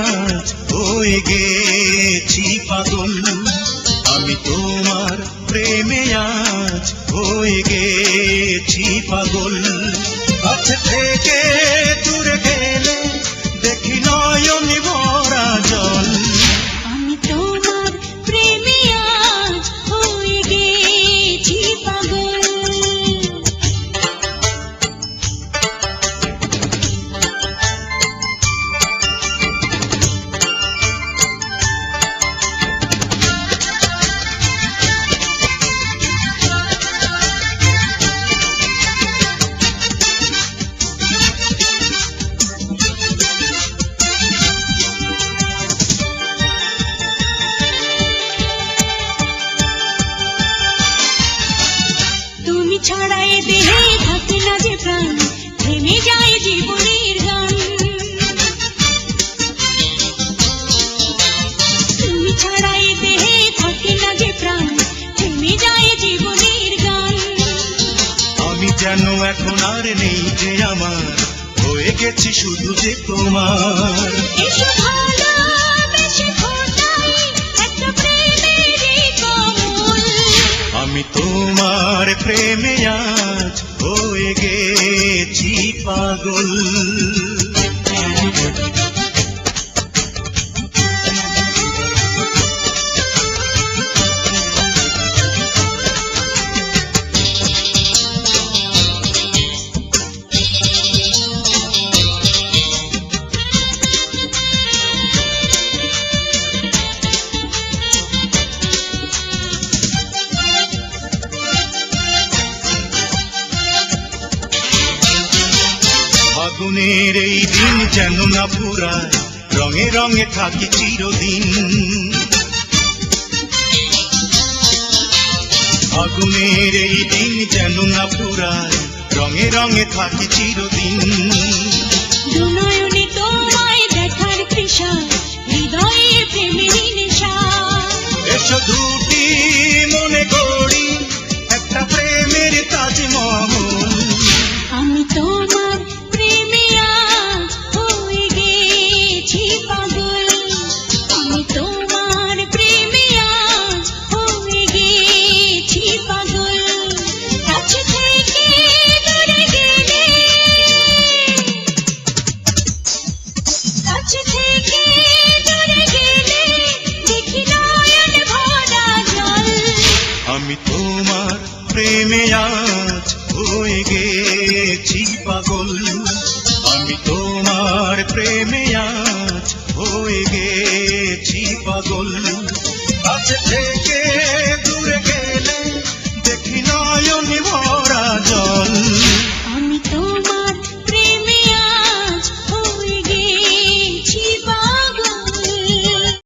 আজ হয়ে গেছি পাগল। আমি তোমার প্রেমে আজ হয়ে গেছি পাগল। কাছে থেকে তুমি ছাড়া এ দেহে থাকে না যে প্রাণ থেমে যায় জীবনের গান। তুমি ছাড়া এ দেহে থাকে না যে প্রাণ থেমে যায় জীবনের গান। আমি যেন এখন আর নেই যে আমার হয়ে গেছি শুধু যে তোমার। হয়ে গেছি পাগল। ফাগুনের এই দিন যেন না ফুরায় রঙে রঙে থাকি চিরদিন। ফাগুনের এই দিন যেন না ফুরায় রঙে রঙে থাকি চিরদিন। দুনয়নে তোমায় দেখার তৃষা হৃদয়ে প্রেমেরই নেশা। এসো প্রেমে আজ হয়ে গেছি পাগল। আমি তোমার প্রেমে আজ হয়ে গেছি পাগল। কাছে থেকে দূরে গেলে দেখি নয়ন ভরা জল।